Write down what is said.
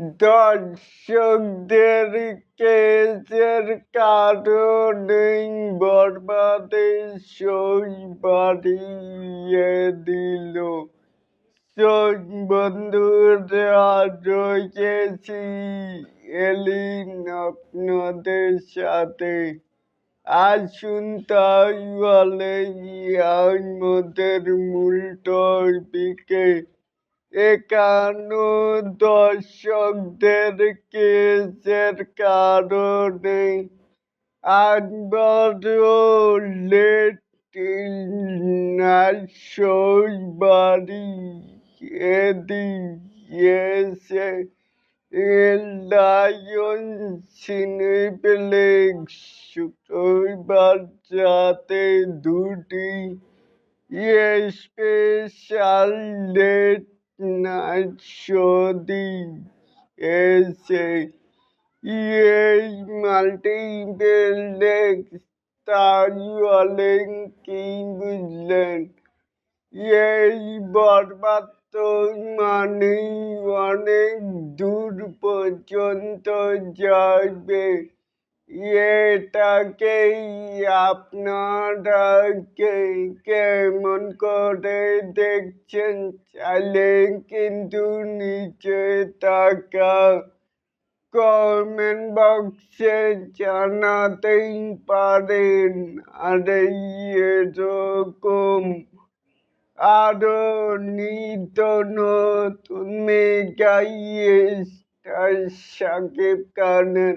দর্শকদের কেসের কারণেই বরবাদে সই বাড়িয়ে দিল। সই বন্ধুরা রয়েছি এলিন আপনাদের সাথে। আসুন তাই বলে আমাদের মূল টপিকে একান্ন দর্শকদের কেসের কারণে একবারও লেট বাড়ি এদিয়েছে লায়ন সিনেপ্লেক্স শুক্রবার রাতে দুটি স্পেশাল লেট শো দিয়েছে এই মাল্টিপ্লেক্স বলেন কি বুঝলেন। এই বরবাদ তো মানে অনেক দূর পর্যন্ত যাবে এটাকেই আপনারা কে কেমন করে দেখছেন? চাইলে কিন্তু নিচে টাকা কমেন্ট বক্সে জানাতেই পারেন। আর এরকম আরও নিত্য নতুন মেগাই সাকিব খানের